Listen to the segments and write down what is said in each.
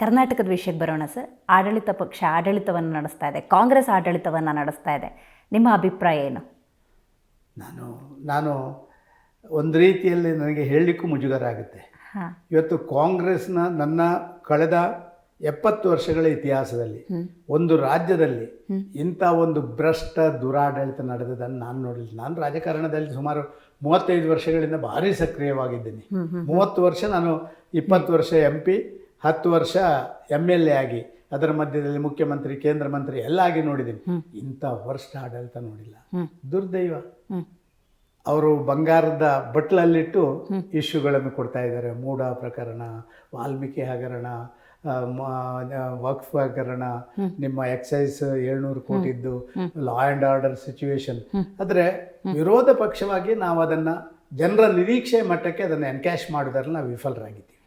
ಕರ್ನಾಟಕದ ವಿಷಯಕ್ಕೆ ಬರೋಣ ಸರ್. ಆಡಳಿತ ಪಕ್ಷ ಆಡಳಿತವನ್ನು ನಡೆಸ್ತಾ ಇದೆ. ಕಾಂಗ್ರೆಸ್ ಆಡಳಿತವನ್ನು ನಡೆಸ್ತಾ ಇದೆ. ನಿಮ್ಮ ಅಭಿಪ್ರಾಯ ಏನು? ನಾನು ನಾನು ಒಂದು ರೀತಿಯಲ್ಲಿ ನನಗೆ ಹೇಳಲಿಕ್ಕೂ ಮುಜುಗರ ಆಗುತ್ತೆ. ಇವತ್ತು ಕಾಂಗ್ರೆಸ್ನ ನನ್ನ ಕಳೆದ ಎಪ್ಪತ್ತು ವರ್ಷಗಳ ಇತಿಹಾಸದಲ್ಲಿ ಒಂದು ರಾಜ್ಯದಲ್ಲಿ ಇಂಥ ಒಂದು ಭ್ರಷ್ಟ ದುರಾಡಳಿತ ನಡೆದದನ್ನು ನಾನು ನೋಡಲಿಲ್ಲ ನಾನು ರಾಜಕಾರಣದಲ್ಲಿ ಸುಮಾರು ಮೂವತ್ತೈದು ವರ್ಷಗಳಿಂದ ಭಾರಿ ಸಕ್ರಿಯವಾಗಿದ್ದೀನಿ. ಮೂವತ್ತು ವರ್ಷ ನಾನು ಇಪ್ಪತ್ತು ವರ್ಷ ಎಂ ಪಿ ಹತ್ತು ವರ್ಷ ಎಂ ಎಲ್ ಎ ಆಗಿ ಅದರ ಮಧ್ಯದಲ್ಲಿ ಮುಖ್ಯಮಂತ್ರಿ ಕೇಂದ್ರ ಮಂತ್ರಿ ಎಲ್ಲ ಆಗಿ ನೋಡಿದ್ದೀನಿ. ಇಂಥ ವರ್ಷ ಆಡಳಿತ ನೋಡಿಲ್ಲ. ದುರ್ದೈವ. ಅವರು ಬಂಗಾರದ ಬಟ್ಲಲ್ಲಿಟ್ಟು ಇಶ್ಯೂಗಳನ್ನು ಕೊಡ್ತಾ ಇದ್ದಾರೆ. ಮೂಡ ಪ್ರಕರಣ ವಾಲ್ಮೀಕಿ ಹಗರಣ ವಕ್ಫ್ ಹಗರಣ ನಿಮ್ಮ ಎಕ್ಸೈಸ್ ಏಳ್ನೂರು ಕೋಟಿದ್ದು ಲಾ ಆ್ಯಂಡ್ ಆರ್ಡರ್ ಸಿಚುವೇಶನ್ ಆದರೆ ವಿರೋಧ ಪಕ್ಷವಾಗಿ ನಾವು ಅದನ್ನು ಜನರ ನಿರೀಕ್ಷೆ ಮಟ್ಟಕ್ಕೆ ಅದನ್ನು ಎನ್ಕ್ಯಾಶ್ ಮಾಡೋದ್ರಲ್ಲಿ ನಾವು ವಿಫಲರಾಗಿದ್ದೀವಿ.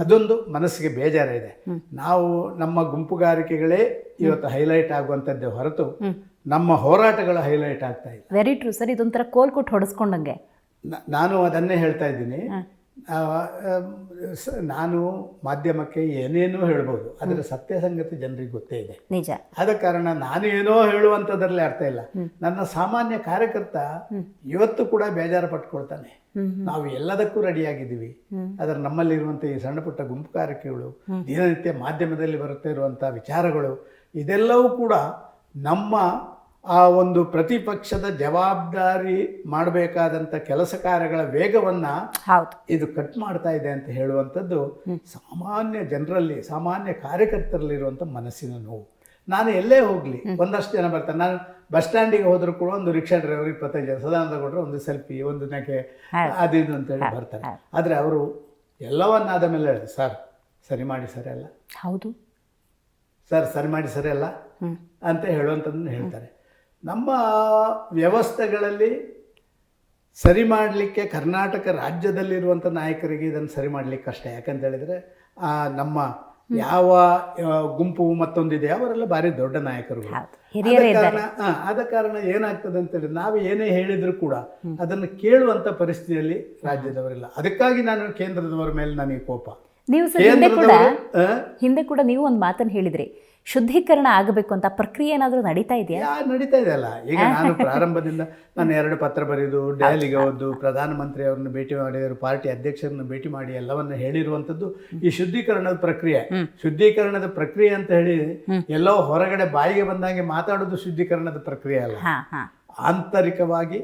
ಅದೊಂದು ಮನಸ್ಸಿಗೆ ಬೇಜಾರಿದೆ ನಾವು ನಮ್ಮ ಗುಂಪುಗಾರಿಕೆಗಳೇ ಇವತ್ತು ಹೈಲೈಟ್ ಆಗುವಂಥದ್ದೇ ಹೊರತು ನಮ್ಮ ಹೋರಾಟಗಳು ಹೈಲೈಟ್ ಆಗ್ತಾ ಇದೆ ವೆರಿ ಟ್ರೂ ಸರ್ ಇದೊಂಥರ ಕೋಲ್ ಕೊಟ್ಟು ಹೊಡೆಸ್ಕೊಂಡಂಗೆ. ನಾನು ಅದನ್ನೇ ಹೇಳ್ತಾ ಇದ್ದೀನಿ. ನಾನು ಮಾಧ್ಯಮಕ್ಕೆ ಏನೇನೋ ಹೇಳ್ಬೋದು ಆದ್ರೆ ಸತ್ಯ ಸಂಗತಿ ಜನರಿಗೆ ಗೊತ್ತೇ ಇದೆ. ನಿಜ. ಆದ ಕಾರಣ ನಾನು ಏನೋ ಹೇಳುವಂಥದ್ರಲ್ಲಿ ಅರ್ಥ ಇಲ್ಲ. ನನ್ನ ಸಾಮಾನ್ಯ ಕಾರ್ಯಕರ್ತ ಇವತ್ತು ಕೂಡ ಬೇಜಾರು ಪಟ್ಕೊಳ್ತಾನೆ. ನಾವು ಎಲ್ಲದಕ್ಕೂ ರೆಡಿಯಾಗಿದ್ದೀವಿ. ಆದರೆ ನಮ್ಮಲ್ಲಿರುವಂಥ ಈ ಸಣ್ಣ ಪುಟ್ಟ ಗುಂಪು ಕಾರ್ಯಕ್ರಮಗಳು ದಿನನಿತ್ಯ ಮಾಧ್ಯಮದಲ್ಲಿ ಬರುತ್ತಾ ಇರುವಂಥ ವಿಚಾರಗಳು ಇದೆಲ್ಲವೂ ಕೂಡ ನಮ್ಮ ಆ ಒಂದು ಪ್ರತಿಪಕ್ಷದ ಜವಾಬ್ದಾರಿ ಮಾಡಬೇಕಾದಂಥ ಕೆಲಸ ಕಾರ್ಯಗಳ ವೇಗವನ್ನ ಇದು ಕಟ್ ಮಾಡ್ತಾ ಇದೆ ಅಂತ ಹೇಳುವಂಥದ್ದು ಸಾಮಾನ್ಯ ಜನರಲ್ಲಿ ಸಾಮಾನ್ಯ ಕಾರ್ಯಕರ್ತರಲ್ಲಿರುವಂಥ ಮನಸ್ಸಿನ ನೋವು. ನಾನು ಎಲ್ಲೇ ಹೋಗಲಿ ಒಂದಷ್ಟು ಜನ ಬರ್ತಾರೆ. ನಾನು ಬಸ್ ಸ್ಟ್ಯಾಂಡಿಗೆ ಹೋದ್ರು ಕೂಡ ಒಂದು ರಿಕ್ಷಾ ಡ್ರೈವರ್ ಇಪ್ಪತ್ತೈದು ಜನ ಸದಾನಂದ ಕೊಟ್ಟರೆ ಒಂದು ಸೆಲ್ಫಿ ಒಂದು ನಗೆ ಅದು ಇದು ಅಂತೇಳಿ ಬರ್ತಾರೆ. ಆದರೆ ಅವರು ಎಲ್ಲವನ್ನಾದ ಮೇಲೆ ಹೇಳ್ತಾರೆ ಸರ್ ಸರಿ ಮಾಡಿ ಸರಿ ಅಲ್ಲ. ಹೌದು. ಸರ್ ಸರಿ ಮಾಡಿ ಸರಿ ಅಲ್ಲ. ಅಂತ ಹೇಳುವಂಥದ್ದನ್ನು ಹೇಳ್ತಾರೆ. ನಮ್ಮ ವ್ಯವಸ್ಥೆಗಳಲ್ಲಿ ಸರಿ ಮಾಡಲಿಕ್ಕೆ ಕರ್ನಾಟಕ ರಾಜ್ಯದಲ್ಲಿರುವಂಥ ನಾಯಕರಿಗೆ ಇದನ್ನು ಸರಿ ಮಾಡಲಿಕ್ಕೆ ಕಷ್ಟ ಯಾಕಂತ ಹೇಳಿದರೆ ಆ, ನಮ್ಮ ಯಾವ ಗುಂಪು ಮತ್ತೊಂದಿದೆ ಅವರೆಲ್ಲ ಭಾರಿ ದೊಡ್ಡ ನಾಯಕರುಗಳು ಕಾರಣ ಆದ ಕಾರಣ ಏನಾಗ್ತದೆ ಅಂತೇಳಿ ನಾವು ಏನೇ ಹೇಳಿದ್ರು ಕೂಡ ಅದನ್ನು ಕೇಳುವಂತ ಪರಿಸ್ಥಿತಿಯಲ್ಲಿ ರಾಜ್ಯದವರಿಲ್ಲ. ಅದಕ್ಕಾಗಿ ನಾನು ಕೇಂದ್ರದವರ ಮೇಲೆ ನನಗೆ ಕೋಪ. ನೀವು ಹಿಂದೆ ಕೂಡ ನೀವು ಒಂದು ಮಾತನ್ನು ಹೇಳಿದ್ರಿ. ಶುದ್ಧೀಕರಣ ಆಗಬೇಕು ಅಂತ ಪ್ರಕ್ರಿಯೆ ಏನಾದರೂ ನಡೀತಾ ಇದೆಯಾ? ನಡೀತಾ ಇದೆ ಅಲ್ಲ. ಈಗ ನಾನು ಪ್ರಾರಂಭದಿಂದ ನಾನು ಎರಡು ಪತ್ರ ಬರೆದು ದೆಹಲಿಗೆ ಹೋದ್ದು ಪ್ರಧಾನಮಂತ್ರಿ ಅವರನ್ನು ಭೇಟಿ ಮಾಡಿ ಅವರು ಪಾರ್ಟಿ ಅಧ್ಯಕ್ಷರನ್ನು ಭೇಟಿ ಮಾಡಿ ಎಲ್ಲವನ್ನ ಹೇಳಿರುವಂಥದ್ದು ಈ ಶುದ್ಧೀಕರಣದ ಪ್ರಕ್ರಿಯೆ. ಶುದ್ಧೀಕರಣದ ಪ್ರಕ್ರಿಯೆ ಅಂತ ಹೇಳಿ ಎಲ್ಲೋ ಹೊರಗಡೆ ಬಾಯಿಗೆ ಬಂದಾಗೆ ಮಾತಾಡೋದು ಶುದ್ಧೀಕರಣದ ಪ್ರಕ್ರಿಯೆ ಅಲ್ಲ. ಆಂತರಿಕವಾಗಿ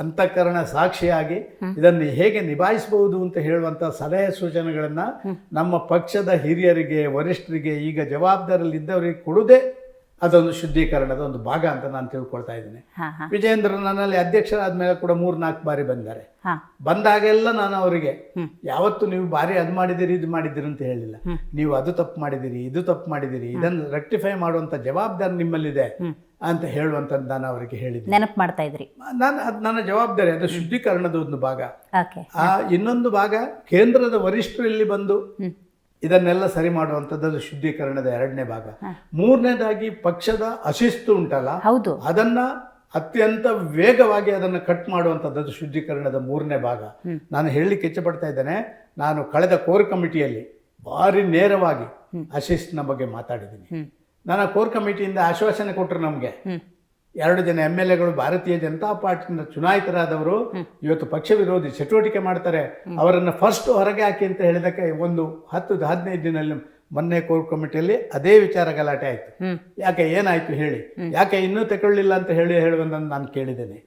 ಅಂತಃಕರಣ ಸಾಕ್ಷಿಯಾಗಿ ಇದನ್ನು ಹೇಗೆ ನಿಭಾಯಿಸಬಹುದು ಅಂತ ಹೇಳುವಂಥ ಸಲಹೆ ಸೂಚನೆಗಳನ್ನು ನಮ್ಮ ಪಕ್ಷದ ಹಿರಿಯರಿಗೆ ವರಿಷ್ಠರಿಗೆ ಈಗ ಜವಾಬ್ದಾರಿಯಲ್ಲಿ ಇದ್ದವರಿಗೆ ಕೊಡುವುದೇ ಅದೊಂದು ಶುದ್ಧೀಕರಣದ ಒಂದು ಭಾಗ ಅಂತ ನಾನು ತಿಳ್ಕೊಳ್ತಾ ಇದ್ದೀನಿ. ವಿಜೇಂದ್ರ ನನ್ನಲ್ಲಿ ಅಧ್ಯಕ್ಷರಾದ ಮೇಲೆ ಕೂಡ ಮೂರು ನಾಲ್ಕು ಬಾರಿ ಬಂದಾರೆ. ಬಂದಾಗೆಲ್ಲ ನಾನು ಅವರಿಗೆ ಯಾವತ್ತು ನೀವು ಬಾರಿ ಅದು ಮಾಡಿದಿರಿ ಇದು ಮಾಡಿದಿರಿ ಅಂತ ಹೇಳಿಲ್ಲ. ನೀವು ಅದು ತಪ್ಪು ಮಾಡಿದಿರಿ ಇದು ತಪ್ಪು ಮಾಡಿದಿರಿ ಇದನ್ನು ರೆಕ್ಟಿಫೈ ಮಾಡುವಂತ ಜವಾಬ್ದಾರಿ ನಿಮ್ಮಲ್ಲಿದೆ. ಅಂತ ಹೇಳುವಂಥದ್ದು ನಾನು ಅವರಿಗೆ ಹೇಳಿದ್ದೆ ನೆನಪು ಮಾಡ್ತಾ ಇದ್ರಿ. ನಾನು ಅದು ನನ್ನ ಜವಾಬ್ದಾರಿ ಅದು ಶುದ್ಧೀಕರಣದ ಒಂದು ಭಾಗ. ಆ ಇನ್ನೊಂದು ಭಾಗ ಕೇಂದ್ರದ ವರಿಷ್ಠರು ಇಲ್ಲಿ ಬಂದು ಇದನ್ನೆಲ್ಲ ಸರಿ ಮಾಡುವಂಥದ್ದು ಶುದ್ಧೀಕರಣದ ಎರಡನೇ ಭಾಗ. ಮೂರನೇದಾಗಿ ಪಕ್ಷದ ಅಶಿಸ್ತು ಉಂಟಲ್ಲ ಹೌದು. ಅದನ್ನ ಅತ್ಯಂತ ವೇಗವಾಗಿ ಅದನ್ನು ಕಟ್ ಮಾಡುವಂಥದ್ದು ಶುದ್ಧೀಕರಣದ ಮೂರನೇ ಭಾಗ. ನಾನು ಹೇಳಲಿಕ್ಕೆ ಇಚ್ಛಪಡ್ತಾ ಇದ್ದೇನೆ ನಾನು ಕಳೆದ ಕೋರ್ ಕಮಿಟಿಯಲ್ಲಿ ಭಾರಿ ನೇರವಾಗಿ ಅಶಿಸ್ಟ್ನ ಬಗ್ಗೆ ಮಾತಾಡಿದ್ದೀನಿ. ನಾನು ಕೋರ್ ಕಮಿಟಿಯಿಂದ ಆಶ್ವಾಸನೆ ಕೊಟ್ಟರು ನಮಗೆ. ಎರಡು ಜನ ಎಂ ಎಲ್ ಎಗಳು ಭಾರತೀಯ ಜನತಾ ಪಾರ್ಟಿಯಿಂದ ಚುನಾಯಿತರಾದವರು ಇವತ್ತು ಪಕ್ಷ ವಿರೋಧಿ ಚಟುವಟಿಕೆ ಮಾಡ್ತಾರೆ. ಅವರನ್ನು ಫಸ್ಟ್ ಹೊರಗೆ ಹಾಕಿ ಅಂತ ಹೇಳಿದಕ್ಕೆ ಒಂದು ಹತ್ತು ಹದಿನೈದು ದಿನದಲ್ಲಿ ಮೊನ್ನೆ ಕೋರ್ ಕಮಿಟಿಯಲ್ಲಿ ಅದೇ ವಿಚಾರ ಗಲಾಟೆ ಆಯಿತು. ಯಾಕೆ ಏನಾಯ್ತು ಹೇಳಿ. ಯಾಕೆ ಇನ್ನೂ ತಗೊಳ್ಳಿಲ್ಲ ಅಂತ ಹೇಳಿ ಹೇಳುವಂತ ನಾನು ಕೇಳಿದ್ದೇನೆ.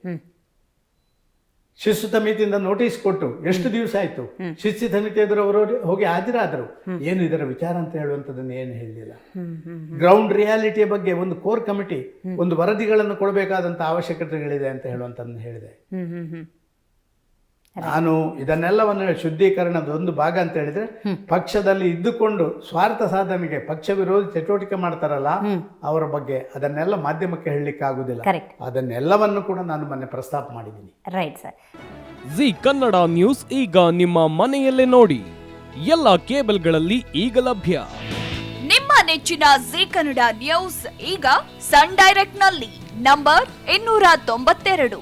ಶಿಸ್ತು ಸಮಿತಿಯಿಂದ ನೋಟಿಸ್ ಕೊಟ್ಟು ಎಷ್ಟು ದಿವಸ ಆಯ್ತು? ಶಿಸ್ತು ಸಮಿತಿ ಎದುರು ಅವರು ಹೋಗಿ ಹಾಜರಾದರು. ಏನು ಇದರ ವಿಚಾರ ಅಂತ ಹೇಳುವಂಥದ್ದನ್ನು ಏನು ಹೇಳಲಿಲ್ಲ ಗ್ರೌಂಡ್ ರಿಯಾಲಿಟಿಯ ಬಗ್ಗೆ ಒಂದು ಕೋರ್ ಕಮಿಟಿ ಒಂದು ವರದಿಗಳನ್ನು ಕೊಡಬೇಕಾದಂಥ ಅವಶ್ಯಕತೆಗಳಿದೆ ಅಂತ ಹೇಳುವಂಥದ್ದನ್ನು ಹೇಳಿದೆ. ನಾನು ಇದನ್ನೆಲ್ಲವನ್ನು ಶುದ್ಧೀಕರಣದ ಒಂದು ಭಾಗ ಅಂತ ಹೇಳಿದ್ರೆ ಪಕ್ಷದಲ್ಲಿ ಇದ್ದುಕೊಂಡು ಸ್ವಾರ್ಥ ಸಾಧನೆಗೆ ಪಕ್ಷ ವಿರೋಧಿ ಚಟುವಟಿಕೆ ಮಾಡ್ತಾರಲ್ಲ ಅವರ ಬಗ್ಗೆ ಅದನ್ನೆಲ್ಲ ಮಾಧ್ಯಮಕ್ಕೆ ಹೇಳಲಿಕ್ಕೆ ಆಗುದಿಲ್ಲ. ಕರೆಕ್ಟ್ ಅದನ್ನೆಲ್ಲವನ್ನು ಕೂಡ ನಾನು ಮೊನ್ನೆ ಪ್ರಸ್ತಾಪ ಮಾಡಿದ್ದೀನಿ. Right sir Zee Kannada news ಈಗ ನಿಮ್ಮ ಮನೆಯಲ್ಲೇ ನೋಡಿ. ಎಲ್ಲ ಕೇಬಲ್ಗಳಲ್ಲಿ ಈಗ ಲಭ್ಯ. ನಿಮ್ಮ ನೆಚ್ಚಿನ ಜಿ ಕನ್ನಡ ನ್ಯೂಸ್ ಈಗ ಸನ್ ಡೈರೆಕ್ಟ್ನಲ್ಲಿ ನಂಬರ್ ಇನ್ನೂರ ತೊಂಬತ್ತೆರಡು.